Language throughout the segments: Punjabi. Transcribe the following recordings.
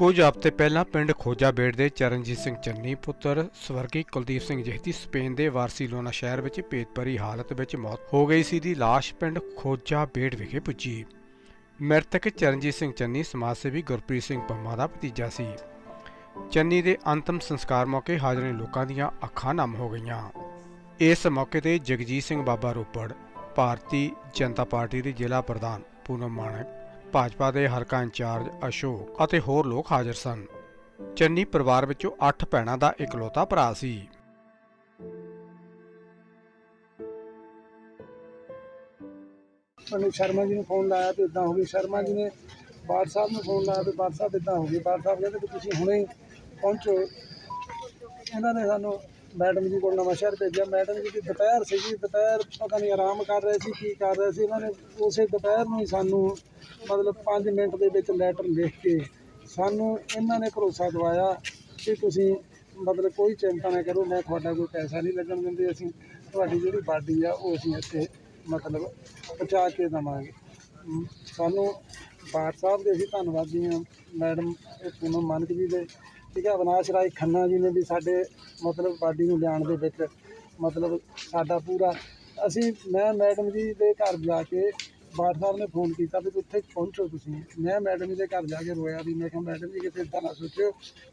ਕੁਝ ਹਫ਼ਤੇ ਪਹਿਲਾਂ ਪਿੰਡ ਖੋਜਾਬੇੜ ਦੇ ਚਰਨਜੀਤ ਸਿੰਘ ਚੰਨੀ, ਪੁੱਤਰ ਸਵਰਗੀ ਕੁਲਦੀਪ ਸਿੰਘ ਜਿਹਦੀ ਸਪੇਨ ਦੇ ਵਾਰਸੀਲੋਨਾ ਸ਼ਹਿਰ ਵਿੱਚ ਭੇਤਭਰੀ ਹਾਲਤ ਵਿੱਚ ਮੌਤ ਹੋ ਗਈ ਸੀ ਦੀ ਲਾਸ਼ ਪਿੰਡ ਖੋਜਾਬੇੜ ਵਿਖੇ ਪੁੱਜੀ। ਮ੍ਰਿਤਕ ਚਰਨਜੀਤ ਸਿੰਘ ਚੰਨੀ ਸਮਾਜ ਸੇਵੀ ਗੁਰਪ੍ਰੀਤ ਸਿੰਘ ਪੰਮਾ ਦਾ ਭਤੀਜਾ ਸੀ। ਚੰਨੀ ਦੇ ਅੰਤਮ ਸੰਸਕਾਰ ਮੌਕੇ ਹਾਜ਼ਰ ਲੋਕਾਂ ਦੀਆਂ ਅੱਖਾਂ ਨਮ ਹੋ ਗਈਆਂ। ਇਸ ਮੌਕੇ ਤੇ ਜਗਜੀਤ ਸਿੰਘ ਬਾਬਾ ਰੋਪੜ, ਭਾਰਤੀ ਜਨਤਾ ਪਾਰਟੀ ਦੇ ਜ਼ਿਲ੍ਹਾ ਪ੍ਰਧਾਨ ਪੂਨਮ ਮਾਣਕ ਭਾਜਪਾ ਦੇ ਹਲਕਾ ਇੰਚਾਰਜ ਅਸ਼ੋਕ ਅਤੇ ਹੋਰ ਲੋਕ ਹਾਜ਼ਰ ਸਨ। ਚੰਨੀ ਪਰਿਵਾਰ ਵਿੱਚੋਂ 8 ਭੈਣਾਂ ਦਾ ਇਕਲੌਤਾ ਭਰਾ ਸੀ। ਮੈਨੂੰ ਸ਼ਰਮਾ ਜੀ ਨੂੰ ਫੋਨ ਲਾਇਆ ਤੇ ਇਦਾਂ ਹੋ ਗਈ। ਸ਼ਰਮਾ ਜੀ ਨੇ ਬਾੜ ਸਾਹਿਬ ਨੂੰ ਫੋਨ ਲਾਇਆ ਤੇ ਬਾੜ ਸਾਹਿਬ ਇਦਾਂ ਹੋ ਗਈ ਬਾੜ ਸਾਹਿਬ ਕਹਿੰਦੇ ਕਿ ਤੁਸੀਂ ਹੁਣੇ ਪਹੁੰਚੋ। ਇਹਨਾਂ ਨੇ ਸਾਨੂੰ ਮੈਡਮ ਜੀ ਕੋਲ ਨਵਾਂ ਸ਼ਹਿਰ ਭੇਜਿਆ। ਮੈਡਮ ਜੀ ਦੀ ਦੁਪਹਿਰ ਸੀਗੀ। ਦੁਪਹਿਰ ਪਤਾ ਨਹੀਂ ਆਰਾਮ ਕਰ ਰਹੇ ਸੀ, ਕੀ ਕਰ ਰਹੇ ਸੀ। ਉਹਨਾਂ ਨੇ ਉਸੇ ਦੁਪਹਿਰ ਨੂੰ ਹੀ ਸਾਨੂੰ ਮਤਲਬ 5 ਮਿੰਟ ਦੇ ਵਿੱਚ ਲੈਟਰ ਲਿਖ ਕੇ ਸਾਨੂੰ ਇਹਨਾਂ ਨੇ ਭਰੋਸਾ ਦਵਾਇਆ ਕਿ ਤੁਸੀਂ ਮਤਲਬ ਕੋਈ ਚਿੰਤਾ ਨਾ ਕਰੋ, ਮੈਂ ਤੁਹਾਡਾ ਕੋਈ ਪੈਸਾ ਨਹੀਂ ਲੱਗਣ ਦਿੰਦੇ। ਅਸੀਂ ਤੁਹਾਡੀ ਜਿਹੜੀ ਬਾਡੀ ਆ, ਉਹ ਅਸੀਂ ਇੱਥੇ ਮਤਲਬ ਪਹੁੰਚਾ ਕੇ ਦੇਵਾਂਗੇ। ਸਾਨੂੰ ਬਾਠ ਸਾਹਿਬ ਦੇ ਅਸੀਂ ਧੰਨਵਾਦੀ ਹਾਂ। ਮੈਡਮ, ਇਹ ਪੂਨਮ ਮਾਨਕ ਜੀ ਦੇ ਠੀਕ ਹੈ ਅਵਨਾਸ਼ ਰਾਏ ਖੰਨਾ ਜੀ ਨੇ ਵੀ ਸਾਡੇ ਮਤਲਬ ਬਾਡੀ ਨੂੰ ਲਿਆਉਣ ਦੇ ਵਿੱਚ ਮਤਲਬ ਸਾਡਾ ਪੂਰਾ ਅਸੀਂ, ਮੈਂ ਮੈਡਮ ਜੀ ਦੇ ਘਰ ਜਾ ਕੇ ਬਾਠ ਸਾਹਿਬ ਨੇ ਫੋਨ ਕੀਤਾ ਵੀ ਉੱਥੇ ਪਹੁੰਚੋ ਤੁਸੀਂ। ਮੈਂ ਮੈਡਮ ਜੀ ਦੇ ਘਰ ਜਾ ਕੇ ਰੋਇਆ ਵੀ, ਮੈਂ ਕਿਹਾ ਮੈਡਮ ਜੀ ਕਿਤੇ ਇੱਦਾਂ ਨਾ ਸੋਚਿਓ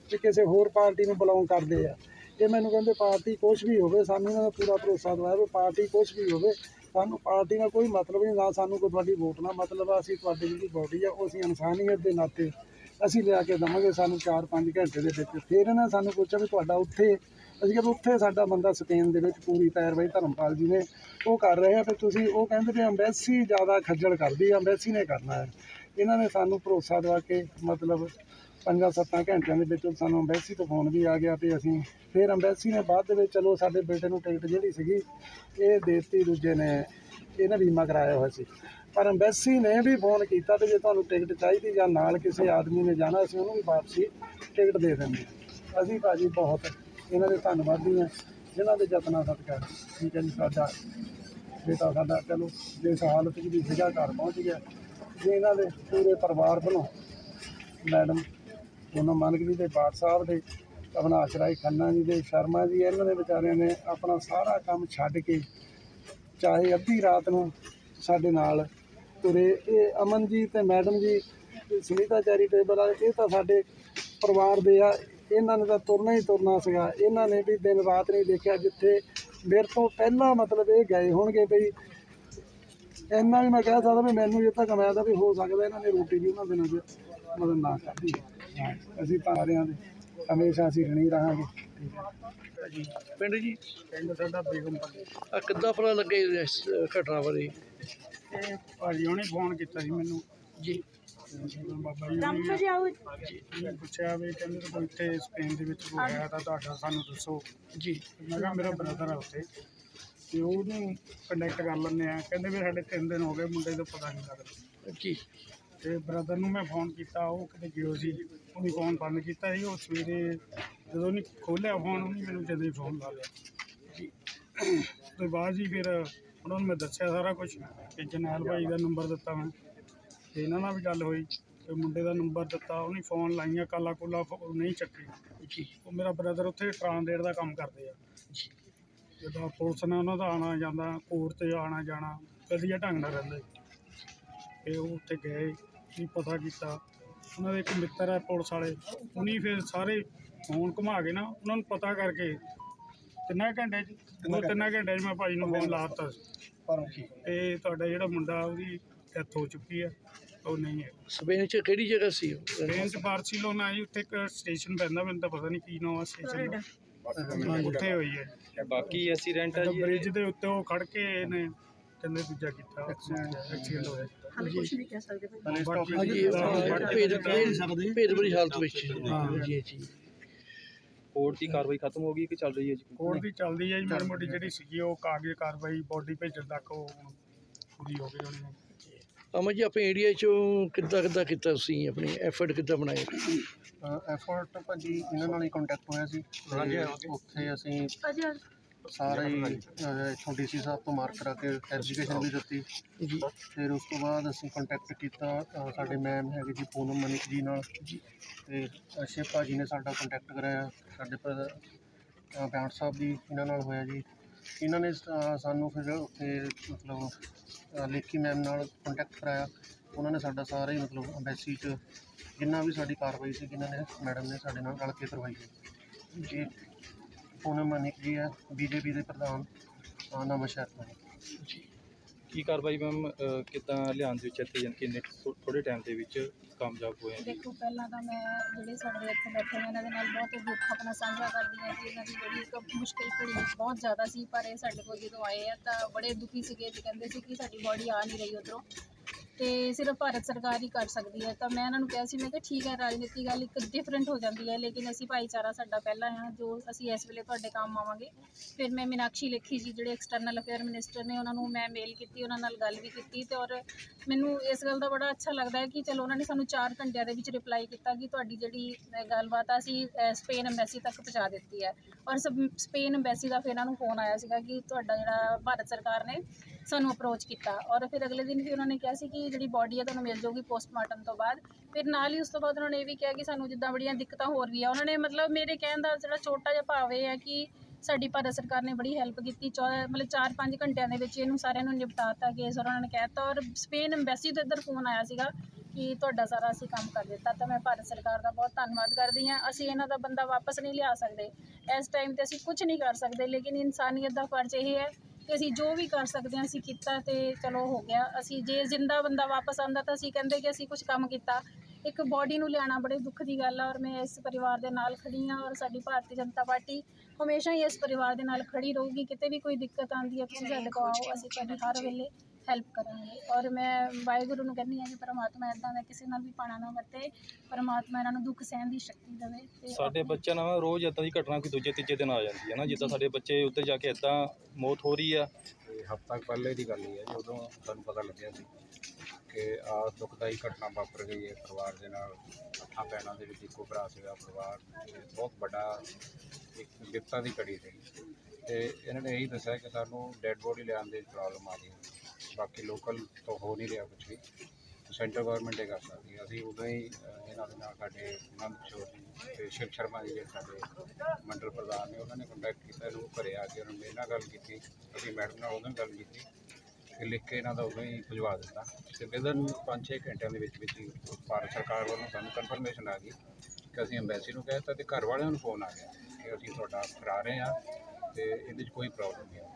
ਕਿ ਕਿਸੇ ਹੋਰ ਪਾਰਟੀ ਨੂੰ ਬਿਲੋਂਗ ਕਰਦੇ ਆ। ਇਹ ਮੈਨੂੰ ਕਹਿੰਦੇ ਪਾਰਟੀ ਕੁਛ ਵੀ ਹੋਵੇ, ਸਾਨੂੰ ਇਹਨਾਂ ਦਾ ਪੂਰਾ ਭਰੋਸਾ ਦਵਾਇਆ ਵੀ ਪਾਰਟੀ ਕੁਛ ਵੀ ਹੋਵੇ, ਸਾਨੂੰ ਪਾਰਟੀ ਨਾਲ ਕੋਈ ਮਤਲਬ ਨਹੀਂ, ਨਾ ਸਾਨੂੰ ਕੋਈ ਤੁਹਾਡੀ ਵੋਟ ਨਾਲ ਮਤਲਬ ਆ ਅਸੀਂ ਤੁਹਾਡੀ ਜਿਹੜੀ ਬੋਡੀ ਆ, ਉਹ ਅਸੀਂ ਇਨਸਾਨੀਅਤ ਦੇ ਨਾਤੇ ਅਸੀਂ ਲਿਆ ਕੇ ਦਵਾਂਗੇ ਸਾਨੂੰ 4-5 ਘੰਟੇ ਦੇ ਵਿੱਚ। ਫਿਰ ਇਹਨਾਂ ਨੇ ਸਾਨੂੰ ਪੁੱਛਿਆ ਵੀ ਤੁਹਾਡਾ ਉੱਥੇ, ਅਸੀਂ ਕਿਹਾ ਵੀ ਉੱਥੇ ਸਾਡਾ ਬੰਦਾ ਸਪੇਨ ਦੇ ਵਿੱਚ ਪੂਰੀ ਤੈਰਵਾਈ ਧਰਮਪਾਲ ਜੀ ਨੇ। ਉਹ ਕਰ ਰਹੇ ਆ ਤੇ ਤੁਸੀਂ ਉਹ ਕਹਿੰਦੇ ਵੀ ਅੰਬੈਸੀ ਜ਼ਿਆਦਾ ਖੱਜਲ ਕਰਦੀ ਆ, ਅੰਬੈਸੀ ਨੇ ਕਰਨਾ ਹੈ। ਇਹਨਾਂ ਨੇ ਸਾਨੂੰ ਭਰੋਸਾ ਦਵਾ ਕੇ, ਮਤਲਬ ਪੰਜਾਂ ਸੱਤਾਂ ਘੰਟਿਆਂ ਦੇ ਵਿੱਚ ਸਾਨੂੰ ਅੰਬੈਸੀ ਤੋਂ ਫੋਨ ਵੀ ਆ ਗਿਆ ਤੇ ਅਸੀਂ ਫਿਰ ਅੰਬੈਸੀ ਨੇ ਬਾਅਦ ਦੇ ਵਿੱਚ, ਚਲੋ ਸਾਡੇ ਬੇਟੇ ਨੂੰ ਟਿਕਟ ਜਿਹੜੀ ਸੀਗੀ, ਇਹ ਦੇਤੀ ਦੂਜੇ ਨੇ। ਇਹਨੇ ਬੀਮਾ ਕਰਾਇਆ ਹੋਇਆ ਸੀ। ਪਰ ਅੰਬੈਸੀ ਨੇ ਵੀ ਫੋਨ ਕੀਤਾ ਤੇ ਜੇ ਤੁਹਾਨੂੰ ਟਿਕਟ ਚਾਹੀਦੀ ਜਾਂ ਨਾਲ ਕਿਸੇ ਆਦਮੀ ਨੇ ਜਾਣਾ, ਅਸੀਂ ਉਹਨੂੰ ਵੀ ਵਾਪਸੀ ਟਿਕਟ ਦੇ ਦਿੰਦੇ ਹਾਂ। ਅਸੀਂ ਭਾਜੀ ਬਹੁਤ ਇਹਨਾਂ ਦੇ ਧੰਨਵਾਦੀ ਹਾਂ, ਜਿਨ੍ਹਾਂ ਦੇ ਯਤਨਾਂ ਸਦਕਾ ਠੀਕ ਹੈ ਜੀ, ਸਾਡਾ ਬੇਟਾ ਸਾਡਾ, ਚਲੋ, ਜਿਸ ਹਾਲਤ 'ਚ ਵੀ ਸੀਗਾ, ਘਰ ਪਹੁੰਚ ਗਿਆ। ਜੇ ਇਹਨਾਂ ਦੇ ਪੂਰੇ ਪਰਿਵਾਰ ਵੱਲੋਂ ਮੈਡਮ ਉਹਨਾਂ ਮਾਨਕ ਜੀ ਦੇ ਪਾਠ ਸਾਹਿਬ ਦੇ, ਅਵਨਾਸ਼ ਰਾਏ ਖੰਨਾ ਜੀ ਦੇ, ਸ਼ਰਮਾ ਜੀ, ਇਹਨਾਂ ਦੇ ਵਿਚਾਰਿਆਂ ਨੇ ਆਪਣਾ ਸਾਰਾ ਕੰਮ ਛੱਡ ਕੇ ਚਾਹੇ ਅੱਧੀ ਰਾਤ ਨੂੰ ਸਾਡੇ ਨਾਲ ਤੁਰੇ। ਇਹ ਅਮਨ ਜੀ ਤੇ ਮੈਡਮ ਜੀ ਤੇ ਸੁਨੀਤਾ ਚੈਰੀਟੇਬਲ ਵਾਲੇ ਇਹ ਤਾਂ ਸਾਡੇ ਪਰਿਵਾਰ ਦੇ ਆ। ਇਹਨਾਂ ਨੇ ਤਾਂ ਤੁਰਨਾ ਹੀ ਤੁਰਨਾ ਸੀਗਾ। ਇਹਨਾਂ ਨੇ ਵੀ ਦਿਨ ਰਾਤ ਨਹੀਂ ਦੇਖਿਆ ਜਿੱਥੇ ਮੇਰੇ ਤੋਂ ਪਹਿਲਾਂ ਮਤਲਬ ਇਹ ਗਏ ਹੋਣਗੇ ਬਈ ਇੰਨਾ ਵੀ ਮੈਂ ਕਹਿ ਸਕਦਾ ਵੀ ਮੈਨੂੰ ਜੇ ਤੱਕ ਮੈਂ ਤਾਂ ਵੀ ਹੋ ਸਕਦਾ ਇਹਨਾਂ ਨੇ ਰੋਟੀ ਵੀ ਉਹਨਾਂ ਦਿਨਾਂ 'ਚ ਮਦਦ ਨਾ ਖਾਧੀ ਹਾਂ, ਅਸੀਂ ਤਾਰਿਆਂ ਦੇ ਹਮੇਸ਼ਾ ਅਸੀਂ ਰਣੀ ਰਹਾਂਗੇ। ਪਿੰਡ ਜੀ? ਪਿੰਡ ਸਾਡਾ ਬੇਗਮਪੁਰ ਆ ਕਿੱਦਾਂ ਪਤਾ ਲੱਗੇ ਇਸ ਘਟਨਾ ਬਾਰੇ? ਇਹ ਭਾਜੀ ਉਹਨੇ ਫੋਨ ਕੀਤਾ ਸੀ ਮੈਨੂੰ। ਜੀ। ਬਾਬਾ ਜੀ ਨੇ ਜੀ ਪੁੱਛਿਆ ਵੀ ਕਹਿੰਦੇ ਤੁਸੀਂ ਇੱਥੇ ਸਪੇਨ ਦੇ ਵਿੱਚ ਹੋ ਗਿਆ ਤਾਂ ਤੁਹਾਡਾ ਸਾਨੂੰ ਦੱਸੋ। ਜੀ। ਮੈਂ ਕਿਹਾ ਮੇਰਾ ਬ੍ਰਦਰ ਆ ਉੱਥੇ। ਤੇ ਉਹਨੂੰ ਕੰਟੈਕਟ ਕਰ ਲੈਂਦੇ ਆ ਕਹਿੰਦੇ ਵੀ ਸਾਡੇ ਤਿੰਨ ਦਿਨ ਹੋ ਗਏ ਮੁੰਡੇ ਦਾ ਪਤਾ ਨਹੀਂ ਲੱਗਦਾ। ਜੀ। ਤੇ ਬ੍ਰਦਰ ਨੂੰ ਮੈਂ ਫੋਨ ਕੀਤਾ ਉਹ ਕਿਤੇ ਗਿਓ ਸੀ। ਉਹਨੇ ਫੋਨ ਬੰਦ ਕੀਤਾ ਸੀ। ਉਹ ਸਵੇਰੇ ਜਦੋਂ ਉਹਨੇ ਖੋਲ੍ਹਿਆ ਫੋਨ ਉਹਨੇ ਮੈਨੂੰ ਜਦੋਂ ਹੀ ਫੋਨ ਲਾ ਲਿਆ। ਜੀ। ਤੇ ਬਾਅਦ ਜੀ ਫਿਰ ਉਹਨਾਂ ਨੂੰ ਮੈਂ ਦੱਸਿਆ ਸਾਰਾ ਕੁਝ ਕਿ ਜਨੈਲ ਭਾਈ ਦਾ ਨੰਬਰ ਦਿੱਤਾ ਮੈਂ। ਤੇ ਇਹਨਾਂ ਨਾਲ ਵੀ ਗੱਲ ਹੋਈ ਤੇ ਮੁੰਡੇ ਦਾ ਨੰਬਰ ਦਿੱਤਾ ਉਹਨੇ ਫੋਨ ਲਾਈਆਂ ਕਾਲਾ ਕੋਲਾ ਫੋ- ਨਹੀਂ ਚੱਕੀ। ਉਹ ਮੇਰਾ ਬ੍ਰਦਰ ਉੱਥੇ ਟ੍ਰਾਂਸਲੇਟ ਦਾ ਕੰਮ ਕਰਦੇ ਆ। ਜਦੋਂ ਪੁਲਿਸ ਨਾਲ ਉਹਨਾਂ ਦਾ ਆਣਾ ਜਾਂਦਾ ਕੋਰਟ ਤੇ ਆਣਾ ਜਾਣਾ ਵਧੀਆ ਢੰਗ ਨਾਲ ਰਹਿੰਦੇ। ਤੇ ਉਹ ਉੱਥੇ ਗਏ ਵੀ ਪਤਾ ਕੀਤਾ। ਉਹਨਾਂ ਦੇ ਇੱਕ ਮਿੱਤਰ ਹੈ ਪੁਲਿਸ ਵਾਲੇ ਉਹਨੀ ਫਿਰ ਸਾਰੇ ਫੋਨ ਘੁਮਾ ਕੇ ਨਾ ਉਹਨਾਂ ਨੂੰ ਪਤਾ ਕਰਕੇ ਤਿੰਨਾਂ ਘੰਟੇ ਚ ਦੋ ਤਿੰਨਾਂ ਘੰਟੇ ਚ ਮੈਂ ਭਾਈ ਨੂੰ ਫੋਨ ਲਾਤਾ। ਸੀ ਤੇ ਤੁਹਾਡਾ ਜਿਹੜਾ ਮੁੰਡਾ ਉਹਦੀ ਡੈਥ ਹੋ ਚੁੱਕੀ ਹੈ ਉਹ ਨਹੀਂ ਹੈ। ਸਪੇਨ ਚ ਕਿਹੜੀ ਜਗ੍ਹਾ ਸੀ ਉਹ? ਟ੍ਰੇਨ ਚ ਬਾਰਸੀਲੋਨਾ ਜੀ ਉੱਥੇ ਇੱਕ ਸਟੇਸ਼ਨ ਪੈਂਦਾ ਮੈਨੂੰ ਤਾਂ ਪਤਾ ਨਹੀਂ ਕੀ ਨਾਮ ਆ ਸਟੇਸ਼ਨ ਦਾ। ਉੱਥੇ ਹੋਈ ਹੈ। ਬਾਕੀ ਐਕਸੀਡੈਂਟ ਆ ਜੀ। ਬ੍ਰਿਜ ਦੇ ਉੱਤੇ ਉਹ ਖੜ ਕੇ ਇਹਨੇ ਕਹਿੰਦੇ ਦੂਜਾ ਕੀਤਾ ਐਕਸੀਡੈਂਟ ਹੋਇਆ। ਬਾਕੀ ਹਾਂਜੀ ਬਾਕੀ ਭੇਦ ਭੇਦ ਭੇਦ ਭਰੀ ਹਾਲਤ ਵਿੱਚ ਜੀ ਜੀ। ਕੋਰਟ ਦੀ ਕਾਰਵਾਈ ਖਤਮ ਹੋ ਗਈ ਕਿ ਚੱਲ ਰਹੀ ਹੈ ਜੀ ਕੋਰਟ ਦੀ ਚੱਲਦੀ ਹੈ ਜੀ ਮਾੜੀ ਮੋਟੀ ਜਿਹੜੀ ਸੀਗੀ ਉਹ ਕਾਗਜ਼ ਕਾਰਵਾਈ ਬੋਡੀ ਭੇਜਣ ਤੱਕ ਉਹ ਹੁਣ ਪੂਰੀ ਹੋ ਗਈ ਹੋਣੀ ਹੈ ਅਮਨ ਜੀ ਆਪਣੇ ਏਰੀਆ ਚੋਂ ਕਿੱਦਾਂ ਕਿੱਦਾਂ ਕੀਤਾ ਤੁਸੀਂ? ਆਪਣੀ ਐਫਰਟ ਕਿੱਦਾਂ ਬਣਾਏ? ਐਫਰਟ ਭਾਜੀ ਇਹਨਾਂ ਨਾਲ ਹੀ ਕੰਟੈਕਟ ਹੋਇਆ ਸੀ। ਤੇ ਉੱਥੇ ਅਸੀਂ ਸਾਰਾ ਹੀ ਇੱਥੋਂ ਡੀਸੀ ਸਾਹਿਬ ਤੋਂ ਮਾਰਕ ਕਰਾ ਕੇ ਐਜੂਕੇਸ਼ਨ ਵੀ ਦਿੱਤੀ। ਜੀ। ਫਿਰ ਉਸ ਤੋਂ ਬਾਅਦ ਅਸੀਂ ਕੰਟੈਕਟ ਕੀਤਾ ਸਾਡੇ ਮੈਮ ਹੈਗੇ ਜੀ ਪੂਨਮ ਮਨਿਕ ਜੀ ਨਾਲ। ਤੇ ਅਸ਼ੇ ਭਾਜੀ ਨੇ ਸਾਡਾ ਕੰਟੈਕਟ ਕਰਾਇਆ। ਸਾਡੇ ਪਰ ਪੈਂਟ ਸਾਹਿਬ ਵੀ ਇਹਨਾਂ ਨਾਲ ਹੋਇਆ ਜੀ। ਇਹਨਾਂ ਨੇ ਸਾਨੂੰ ਫਿਰ ਉੱਥੇ ਮਤਲਬ ਲੇਖੀ ਮੈਮ ਨਾਲ ਕੰਟੈਕਟ ਕਰਾਇਆ। ਉਹਨਾਂ ਨੇ ਸਾਡਾ ਸਾਰਾ ਹੀ ਮਤਲਬ ਐਮਬੈਸੀ 'ਚ ਜਿੰਨਾ ਵੀ ਸਾਡੀ ਕਾਰਵਾਈ ਸੀ ਇਹਨਾਂ ਨੇ ਮੈਡਮ ਨੇ ਸਾਡੇ ਨਾਲ ਰਲ ਕੇ ਕਰਵਾਈ ਜੀ। ਪੂਨਮ ਮਨਿਕ ਜੀ ਹੈ ਬੀਜੇਪੀ ਦੇ ਪ੍ਰਧਾਨ ਅਹ, ਨਵਾਂ ਸ਼ਹਿਰ ਤੋਂ ਕੀ ਕਾਰਵਾਈ ਮੈਮ ਕਿੱਦਾਂ ਲਿਆਉਣ ਦੇ ਵਿੱਚ ਇੱਥੇ ਯਾਨੀ ਕਿ ਇੰਨੇ ਥੋੜੇ ਟਾਈਮ ਦੇ ਵਿੱਚ ਕਾਮਯਾਬ ਹੋਏ ਆ ਦੇਖੋ ਪਹਿਲਾਂ ਤਾਂ ਮੈਂ ਜਿਹੜੇ ਸਾਡੇ ਇੱਥੇ ਬੈਠੇ ਨੇ ਇਹਨਾਂ ਦੇ ਨਾਲ ਬਹੁਤ ਦੁੱਖ ਆਪਣਾ ਸਾਂਝਾ ਕਰਦੀ ਹਾਂ ਕਿ ਇਹਨਾਂ ਦੀ ਜਿਹੜੀ ਇੱਕ ਮੁਸ਼ਕਿਲ ਘੜੀ ਬਹੁਤ ਜ਼ਿਆਦਾ ਸੀ ਪਰ ਇਹ ਸਾਡੇ ਕੋਲ ਜਦੋਂ ਆਏ ਆ ਤਾਂ ਬੜੇ ਦੁਖੀ ਸੀਗੇ। ਤੇ ਕਹਿੰਦੇ ਸੀ ਕਿ ਸਾਡੀ ਬਾਡੀ ਆ ਨਹੀਂ ਰਹੀ ਉਧਰੋਂ। ਤੇ ਸਿਰਫ ਭਾਰਤ ਸਰਕਾਰ ਹੀ ਕਰ ਸਕਦੀ ਹੈ। ਤਾਂ ਮੈਂ ਇਹਨਾਂ ਨੂੰ ਕਿਹਾ ਸੀ, ਮੈਂ ਕਿਹਾ ਠੀਕ ਹੈ, ਰਾਜਨੀਤੀ ਗੱਲ ਇੱਕ ਡਿਫਰੈਂਟ ਹੋ ਜਾਂਦੀ ਹੈ, ਲੇਕਿਨ ਅਸੀਂ ਭਾਈਚਾਰਾ ਸਾਡਾ ਪਹਿਲਾਂ ਆ ਜੋ ਅਸੀਂ ਇਸ ਵੇਲੇ ਤੁਹਾਡੇ ਕੰਮ ਆਵਾਂਗੇ। ਫਿਰ ਮੈਂ ਮੀਨਾਕਸ਼ੀ ਲੇਖੀ ਜੀ, ਜਿਹੜੇ ਐਕਸਟਰਨਲ ਅਫੇਅਰ ਮਿਨਿਸਟਰ ਨੇ, ਉਹਨਾਂ ਨੂੰ ਮੈਂ ਮੇਲ ਕੀਤੀ, ਉਹਨਾਂ ਨਾਲ ਗੱਲ ਵੀ ਕੀਤੀ ਤੇ ਔਰ ਮੈਨੂੰ ਇਸ ਗੱਲ ਦਾ ਬੜਾ ਅੱਛਾ ਲੱਗਦਾ ਹੈ ਕਿ ਚਲੋ ਉਹਨਾਂ ਨੇ ਸਾਨੂੰ 4 ਘੰਟਿਆਂ ਦੇ ਵਿੱਚ ਰਿਪਲਾਈ ਕੀਤਾ ਕਿ ਤੁਹਾਡੀ ਜਿਹੜੀ ਗੱਲਬਾਤ ਆ, ਅਸੀਂ ਸਪੇਨ ਐਮਬੈਸੀ ਤੱਕ ਪਹੁੰਚਾ ਦਿੱਤੀ ਹੈ। ਔਰ ਸਬ- ਸਪੇਨ ਐਮਬੈਸੀ ਦਾ ਫਿਰ ਇਹਨਾਂ ਨੂੰ ਫੋਨ ਆਇਆ ਸੀਗਾ ਕਿ ਤੁਹਾਡਾ ਜਿਹੜਾ ਭਾਰਤ ਸਰਕਾਰ ਨੇ ਸਾਨੂੰ ਅਪਰੋਚ ਕੀਤਾ ਔਰ ਫਿਰ ਅਗਲੇ ਦਿਨ ਵੀ ਉਹਨਾਂ ਨੇ ਕਿਹਾ ਸੀ ਕਿ ਜਿਹੜੀ ਬਾਡੀ ਹੈ ਤੁਹਾਨੂੰ ਮਿਲ ਜਾਊਗੀ ਪੋਸਟਮਾਰਟਮ ਤੋਂ ਬਾਅਦ। ਫਿਰ ਨਾਲ ਹੀ ਉਸ ਤੋਂ ਬਾਅਦ ਉਹਨਾਂ ਨੇ ਇਹ ਵੀ ਕਿਹਾ ਕਿ ਸਾਨੂੰ ਜਿੱਦਾਂ ਬੜੀਆਂ ਦਿੱਕਤਾਂ ਹੋਰ ਵੀ ਆ। ਉਹਨਾਂ ਨੇ ਮਤਲਬ ਮੇਰੇ ਕਹਿਣ ਦਾ ਜਿਹੜਾ ਛੋਟਾ ਜਿਹਾ ਭਾਵ ਇਹ ਹੈ ਕਿ ਸਾਡੀ ਭਾਰਤ ਸਰਕਾਰ ਨੇ ਬੜੀ ਹੈਲਪ ਕੀਤੀ। ਚੌ ਮਤਲਬ 4-5 ਘੰਟਿਆਂ ਦੇ ਵਿੱਚ ਇਹਨੂੰ ਸਾਰਿਆਂ ਨੂੰ ਨਿਪਟਾਤਾ ਕੇਸ ਔਰ ਉਹਨਾਂ ਨੇ ਕਹਿਤਾ। ਔਰ ਸਪੇਨ ਐਮਬੈਸੀ ਤੋਂ ਇੱਧਰ ਫੋਨ ਆਇਆ ਸੀਗਾ ਕਿ ਤੁਹਾਡਾ ਸਾਰਾ ਅਸੀਂ ਕੰਮ ਕਰ ਦਿੱਤਾ ਤਾਂ ਮੈਂ ਭਾਰਤ ਸਰਕਾਰ ਦਾ ਬਹੁਤ ਧੰਨਵਾਦ ਕਰਦੀ ਹਾਂ। ਅਸੀਂ ਇਹਨਾਂ ਦਾ ਬੰਦਾ ਵਾਪਸ ਨਹੀਂ ਲਿਆ ਸਕਦੇ। ਇਸ ਟਾਈਮ ਤੇ ਅਸੀਂ ਕੁਝ ਨਹੀਂ ਕਰ ਸਕਦੇ, ਲੇਕਿਨ ਇਨਸਾਨੀਅਤ ਦਾ ਫਰਜ਼ ਇਹ ਹੈ ਕਿ ਅਸੀਂ ਜੋ ਵੀ ਕਰ ਸਕਦੇ ਹਾਂ, ਅਸੀਂ ਕੀਤਾ ਤੇ ਚਲੋ ਹੋ ਗਿਆ। ਅਸੀਂ ਜੇ ਜ਼ਿੰਦਾ ਬੰਦਾ ਵਾਪਸ ਆਉਂਦਾ ਤਾਂ ਅਸੀਂ ਕਹਿੰਦੇ ਕਿ ਅਸੀਂ ਕੁਝ ਕੰਮ ਕੀਤਾ। ਇੱਕ ਬਾਡੀ ਨੂੰ ਲਿਆਉਣਾ ਬੜੇ ਦੁੱਖ ਦੀ ਗੱਲ ਆ ਔਰ ਮੈਂ ਇਸ ਪਰਿਵਾਰ ਦੇ ਨਾਲ ਖੜੀ ਹਾਂ ਔਰ ਸਾਡੀ ਭਾਰਤੀ ਜਨਤਾ ਪਾਰਟੀ ਹਮੇਸ਼ਾ ਹੀ ਇਸ ਪਰਿਵਾਰ ਦੇ ਨਾਲ ਖੜੀ ਰਹੂਗੀ। ਕਿਤੇ ਵੀ ਕੋਈ ਦਿੱਕਤ ਆਉਂਦੀ ਹੈ, ਤੁਸੀਂ ਸਾਡੇ ਕੋਲ ਆਓ, ਅਸੀਂ ਤੁਹਾਡੀ ਹਰ ਵੇਲੇ ਹੈਲਪ ਕਰਾਂਗੇ। ਔਰ ਮੈਂ ਵਾਹਿਗੁਰੂ ਨੂੰ ਕਹਿੰਦੀ ਹਾਂ ਕਿ ਪਰਮਾਤਮਾ ਇਦਾਂ ਦਾ ਕਿਸੇ ਨਾਲ ਵੀ ਪਾਣਾ ਨਾ ਵਰਤੇ ਪਰਮਾਤਮਾ ਇਹਨਾਂ ਨੂੰ ਦੁੱਖ ਸਹਿਣ ਦੀ ਸ਼ਕਤੀ ਦੇਵੇ ਤੇ ਸਾਡੇ ਆਪਣੇ- ਬੱਚਿਆਂ ਨਾਲ ਰੋਜ਼ ਇਦਾਂ ਦੀ ਘਟਨਾ ਕੋਈ ਦੂਜੇ ਤੀਜੇ ਦਿਨ ਆ ਜਾਂਦੀ ਹੈ ਨਾ ਜਿੱਦਾਂ ਸਾਡੇ ਬੱਚੇ ਉੱਧਰ ਜਾ ਕੇ ਇਦਾਂ ਮੌਤ ਹੋ ਰਹੀ ਆ। ਹਫ਼ਤਾ ਕੁ ਪਹਿਲੇ ਦੀ ਗੱਲ ਹੀ ਹੈ ਜਦੋਂ ਸਾਨੂੰ ਪਤਾ ਲੱਗਿਆ ਸੀ ਕਿ ਆ ਦੁਖਦਾਈ ਘਟਨਾ ਵਾਪਰ ਗਈ ਹੈ ਪਰਿਵਾਰ ਦੇ ਨਾਲ ਅੱਠਾਂ ਭੈਣਾਂ ਦੇ ਵਿੱਚ ਇੱਕੋ ਭਰਾ ਸੀਗਾ ਪਰਿਵਾਰ ਤੇ ਬਹੁਤ ਵੱਡਾ ਇੱਕ ਵਿਪਤਾ ਦੀ ਘੜੀ ਸੀ ਤੇ ਇਹਨਾਂ ਨੇ ਇਹੀ ਦੱਸਿਆ ਕਿ ਸਾਨੂੰ ਡੈੱਡ ਬੋਡੀ ਲਿਆਉਣ ਦੀ ਪ੍ਰੋਬਲਮ ਆ ਗਈ। ਬਾਕੀ ਲੋਕਲ ਤੋਂ ਹੋ ਨਹੀਂ ਰਿਹਾ ਕੁਝ ਵੀ। ਸੈਂਟਰ ਗਵਰਨਮੈਂਟ ਇਹ ਕਰ ਸਕਦੀ ਹੈ। ਅਸੀਂ ਉਦੋਂ ਹੀ ਅਹ, ਇਹਨਾਂ ਦੇ ਨਾਲ ਸਾਡੇ ਆਨੰਦ ਕਿਸ਼ੋਰ ਜੀ ਤੇ ਸ਼ਿਵ ਸ਼ਰਮਾ ਜੀ ਜਿਹੜੇ ਸਾਡੇ ਮੰਡਲ ਪ੍ਰਧਾਨ ਨੇ ਉਹਨਾਂ ਨੇ ਕੰਟੈਕਟ ਕੀਤਾ ਇਹਨੂੰ ਘਰੇ ਆ ਕੇ ਉਹਨਾਂ ਨੇ ਮੇਰੇ ਨਾਲ ਗੱਲ ਕੀਤੀ। ਅਸੀਂ ਮੈਡਮ ਨਾਲ ਉਦੋਂ ਗੱਲ ਕੀਤੀ ਤੇ ਲਿਖ ਕੇ ਇਹਨਾਂ ਦਾ ਉਦੋਂ ਹੀ ਭਿਜਵਾ ਦਿੱਤਾ। ਤੇ ਵਿਦਨ 5-6 ਘੰਟਿਆਂ ਦੇ ਵਿੱਚ ਵਿੱਚ ਹੀ ਭਾਰਤ ਸਰਕਾਰ ਵੱਲੋਂ ਸਾਨੂੰ ਕਨਫਰਮੇਸ਼ਨ ਆ ਗਈ ਕਿ ਅਸੀਂ ਐਮਬੈਸੀ ਨੂੰ ਕਹਿ ਦਿੱਤਾ ਤੇ ਘਰ ਵਾਲਿਆਂ ਨੂੰ ਫੋਨ ਆ ਗਿਆ ਕਿ ਅਸੀਂ ਤੁਹਾਡਾ ਕਰਾ ਰਹੇ ਹਾਂ ਤੇ ਇਹਦੇ 'ਚ ਕੋਈ ਪ੍ਰੋਬਲਮ ਨਹੀਂ ਆ